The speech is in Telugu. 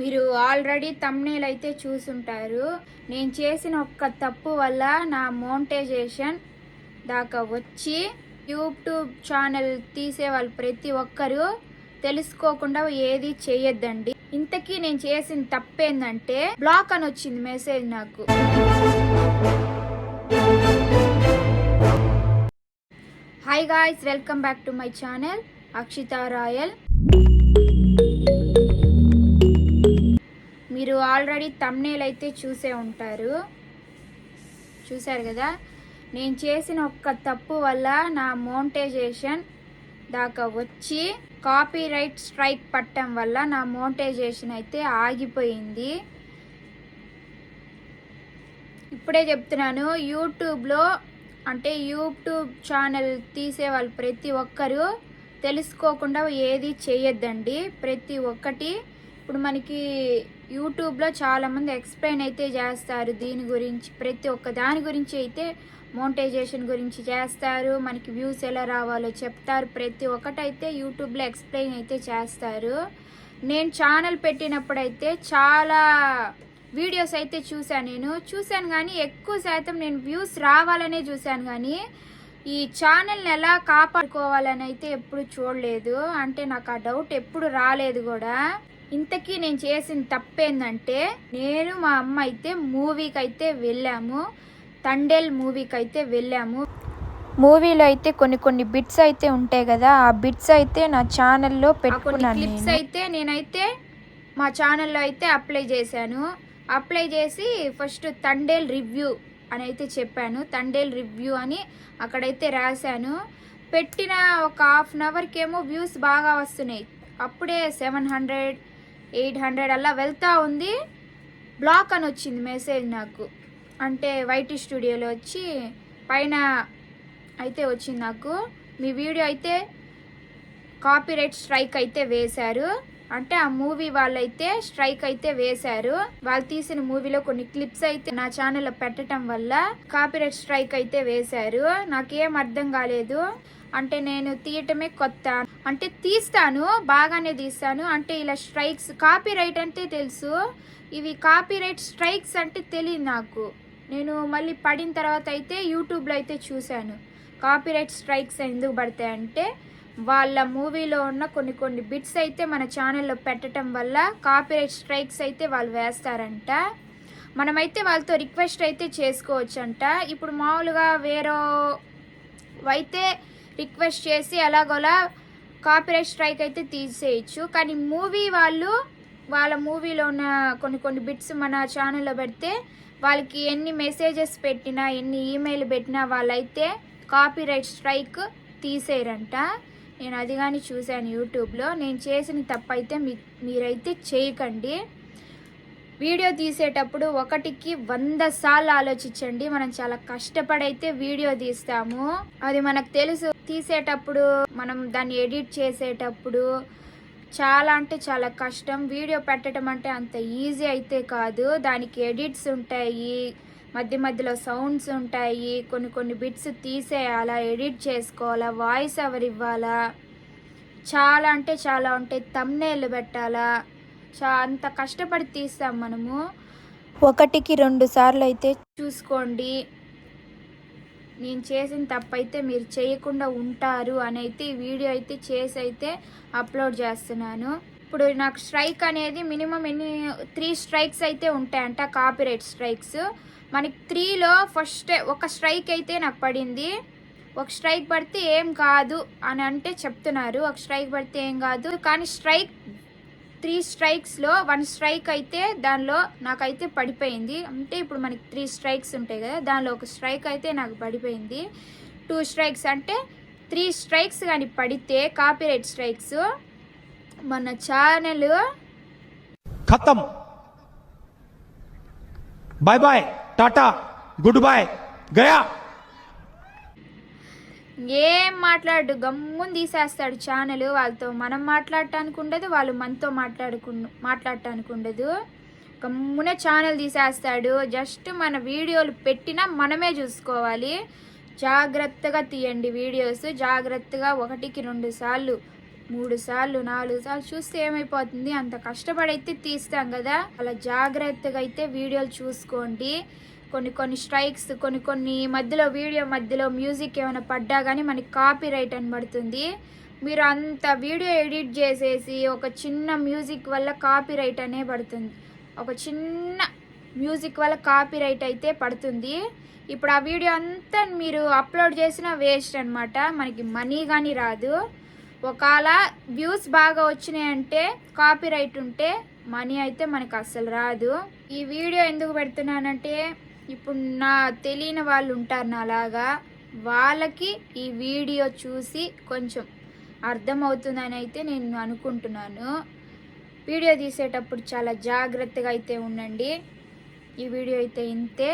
మీరు ఆల్రెడీ తమ్నేల్ అయితే చూసుంటారు. నేను చేసిన ఒక్క తప్పు వల్ల నా మోంటైజేషన్ దాకా వచ్చి యూట్యూబ్ ఛానల్ తీసే వాళ్ళు ప్రతి ఒక్కరూ తెలుసుకోకుండా ఏది చేయొద్దండి. ఇంతకీ నేను చేసిన తప్పేందంటే బ్లాక్ అని వచ్చింది మెసేజ్ నాకు. Hi guys welcome back to my channel Akshitha Royal మీరు ఆల్రెడీ తమ్నేల్ అయితే చూసే ఉంటారు. చూశారు కదా? నేను చేసిన ఒక్క తప్పు వల్ల నా మోంటైజేషన్ దాకా వచ్చి కాపీ రైట్ స్ట్రైక్ పట్టడం వల్ల నా మోంటైజేషన్ అయితే ఆగిపోయింది. ఇప్పుడే చెప్తున్నాను యూట్యూబ్లో అంటే యూట్యూబ్ ఛానల్ తీసే వాళ్ళు ప్రతి ఒక్కరూ తెలుసుకోకుండా ఏది చేయొద్దండి. ప్రతి ఒక్కటి ఇప్పుడు మనకి యూట్యూబ్లో చాలామంది ఎక్స్ప్లెయిన్ అయితే చేస్తారు దీని గురించి. ప్రతి ఒక్క దాని గురించి అయితే మోంటైజేషన్ గురించి చేస్తారు. మనకి వ్యూస్ ఎలా రావాలో చెప్తారు. ప్రతి ఒక్కటైతే యూట్యూబ్లో ఎక్స్ప్లెయిన్ అయితే చేస్తారు. నేను ఛానల్ పెట్టినప్పుడైతే చాలా వీడియోస్ అయితే చూశాను నేను. చూశాను కానీ ఎక్కువ శాతం నేను వ్యూస్ రావాలనే చూశాను కానీ ఈ ఛానల్ని ఎలా కాపాడుకోవాలని అయితే ఎప్పుడు చూడలేదు. అంటే నాకు ఆ డౌట్ ఎప్పుడు రాలేదు కూడా. ఇంతకీ నేను చేసిన తప్పేందంటే నేను మా అమ్మ అయితే మూవీకి అయితే వెళ్ళాము. తండేల్ మూవీకి అయితే వెళ్ళాము. మూవీలో అయితే కొన్ని కొన్ని బిట్స్ అయితే ఉంటాయి కదా ఆ బిట్స్ అయితే నా ఛానల్లో పెట్టుకున్నాను క్లిప్స్ అయితే నేనైతే మా ఛానల్లో అయితే అప్లై చేశాను. అప్లై చేసి ఫస్ట్ తండేల్ రివ్యూ అని అయితే చెప్పాను. తండేల్ రివ్యూ అని అక్కడైతే రాశాను. పెట్టిన ఒక హాఫ్ అన్ అవర్కి ఏమో వ్యూస్ బాగా వస్తున్నాయి. అప్పుడే సెవెన్ హండ్రెడ్ ఎయిట్ హండ్రెడ్ అలా వెళ్తూ ఉంది. బ్లాక్ అని వచ్చింది మెసేజ్ నాకు. అంటే వైటీ స్టూడియోలో వచ్చి పైన అయితే వచ్చింది నాకు. మీ వీడియో అయితే కాపీరైట్ స్ట్రైక్ అయితే వేశారు. అంటే ఆ మూవీ వాళ్ళైతే స్ట్రైక్ అయితే వేశారు. వాళ్ళు తీసిన మూవీలో కొన్ని క్లిప్స్ అయితే నా ఛానల్లో పెట్టడం వల్ల కాపీరైట్ స్ట్రైక్ అయితే వేశారు. నాకేం అర్థం కాలేదు. అంటే నేను తీయటమే కొత్త అంటే తీస్తాను బాగానే తీస్తాను. అంటే ఇలా స్ట్రైక్స్ కాపీ రైట్ అంటే తెలుసు. ఇవి కాపీరైట్ స్ట్రైక్స్ అంటే తెలియదు నాకు. నేను మళ్ళీ పడిన తర్వాత అయితే యూట్యూబ్లో అయితే చూశాను. కాపీరైట్ స్ట్రైక్స్ ఎందుకు పడతాయంటే వాళ్ళ మూవీలో ఉన్న కొన్ని కొన్ని బిట్స్ అయితే మన ఛానల్లో పెట్టడం వల్ల కాపీరైట్ స్ట్రైక్స్ అయితే వాళ్ళు వేస్తారంట. మనమైతే వాళ్ళతో రిక్వెస్ట్ అయితే చేసుకోవచ్చంట. ఇప్పుడు మామూలుగా వేరే అయితే రిక్వెస్ట్ చేసి ఎలాగోలా కాపీరైట్ స్ట్రైక్ అయితే తీసేయచ్చు. కానీ మూవీ వాళ్ళు వాళ్ళ మూవీలో ఉన్న కొన్ని కొన్ని బిట్స్ మన ఛానల్లో పెడితే వాళ్ళకి ఎన్ని మెసేజెస్ పెట్టినా ఎన్ని ఈమెయిల్ పెట్టినా వాళ్ళైతే కాపీరైట్ స్ట్రైక్ తీసేయరంట. నేను అది కానీ చూశాను యూట్యూబ్లో. నేను చేసిన తప్పు అయితే మీ మీరైతే చేయకండి. వీడియో తీసేటప్పుడు ఒకటికి వంద సార్లు ఆలోచించండి. మనం చాలా కష్టపడైతే వీడియో తీస్తాము. అది మనకు తెలుసు. తీసేటప్పుడు మనం దాన్ని ఎడిట్ చేసేటప్పుడు చాలా అంటే చాలా కష్టం. వీడియో పెట్టడం అంటే అంత ఈజీ అయితే కాదు. దానికి ఎడిట్స్ ఉంటాయి. మధ్య మధ్యలో సౌండ్స్ ఉంటాయి. కొన్ని కొన్ని బిట్స్ తీసేయాలా ఎడిట్ చేసుకోవాలా వాయిస్ ఎవరు ఇవ్వాలా చాలా అంటే చాలా ఉంటాయి. తమ్నేళ్ళు పెట్టాలా చా అంత కష్టపడి తీస్తాం మనము. ఒకటికి రెండు సార్లు అయితే చూసుకోండి. నేను చేసిన తప్పైతే మీరు చేయకుండా ఉంటారు అని అయితే ఈ వీడియో అయితే చేసి అయితే అప్లోడ్ చేస్తున్నాను. ఇప్పుడు నాకు స్ట్రైక్ అనేది మినిమం ఎన్ని త్రీ స్ట్రైక్స్ అయితే ఉంటాయంట కాపీరైట్ స్ట్రైక్స్. మనకి త్రీలో ఫస్ట్ ఒక స్ట్రైక్ అయితే నాకు పడింది. ఒక స్ట్రైక్ పడితే ఏం కాదు అని అంటే చెప్తున్నారు. ఒక స్ట్రైక్ పడితే ఏం కాదు. కానీ స్ట్రైక్ త్రీ స్ట్రైక్స్లో వన్ స్ట్రైక్ అయితే దానిలో నాకైతే పడిపోయింది. అంటే ఇప్పుడు మనకి త్రీ స్ట్రైక్స్ ఉంటాయి కదా దానిలో ఒక స్ట్రైక్ అయితే నాకు పడిపోయింది. టూ స్ట్రైక్స్ అంటే త్రీ స్ట్రైక్స్ కానీ పడితే కాపీరైట్ స్ట్రైక్స్ మన ఛానల్ ఖతం. Bye bye tata good bye Gaya ఏం మాట్లాడు గమ్మున తీసేస్తాడు ఛానల్ వాళ్ళతో. మనం మాట్లాడటానికి ఉండదు వాళ్ళు మనతో మాట్లాడుకు మాట్లాడటానికి ఉండదు. గమ్మున ఛానల్ తీసేస్తాడు. జస్ట్ మన వీడియోలు పెట్టినా మనమే చూసుకోవాలి. జాగ్రత్తగా తీయండి వీడియోస్. జాగ్రత్తగా ఒకటికి రెండు సార్లు మూడు సార్లు నాలుగు సార్లు చూస్తే ఏమైపోతుంది? అంత కష్టపడైతే తీస్తాం కదా. అలా జాగ్రత్తగా అయితే వీడియోలు చూసుకోండి. కొన్ని కొన్ని స్ట్రైక్స్ కొన్ని కొన్ని మధ్యలో వీడియో మధ్యలో మ్యూజిక్ ఏమైనా పడ్డా కానీ మనకి కాపీ రైట్ అని పడుతుంది మీరు అంత వీడియో ఎడిట్ చేసేసి ఒక చిన్న మ్యూజిక్ వల్ల కాపీ రైట్ అనే పడుతుంది. ఒక చిన్న మ్యూజిక్ వల్ల కాపీ రైట్ అయితే పడుతుంది. ఇప్పుడు ఆ వీడియో అంతా మీరు అప్లోడ్ చేసిన వేస్ట్ అన్నమాట. మనకి మనీ కానీ రాదు. ఒకవేళ వ్యూస్ బాగా వచ్చినాయంటే కాపీ రైట్ ఉంటే మనీ అయితే మనకు అస్సలు రాదు. ఈ వీడియో ఎందుకు పెడుతున్నానంటే ఇప్పుడు నా తెలియని వాళ్ళు ఉంటారు నాలాగా వాళ్ళకి ఈ వీడియో చూసి కొంచెం అర్థమవుతుందని అయితే నేను అనుకుంటున్నాను. వీడియో తీసేటప్పుడు చాలా జాగ్రత్తగా అయితే ఉండండి. ఈ వీడియో అయితే ఇంతే.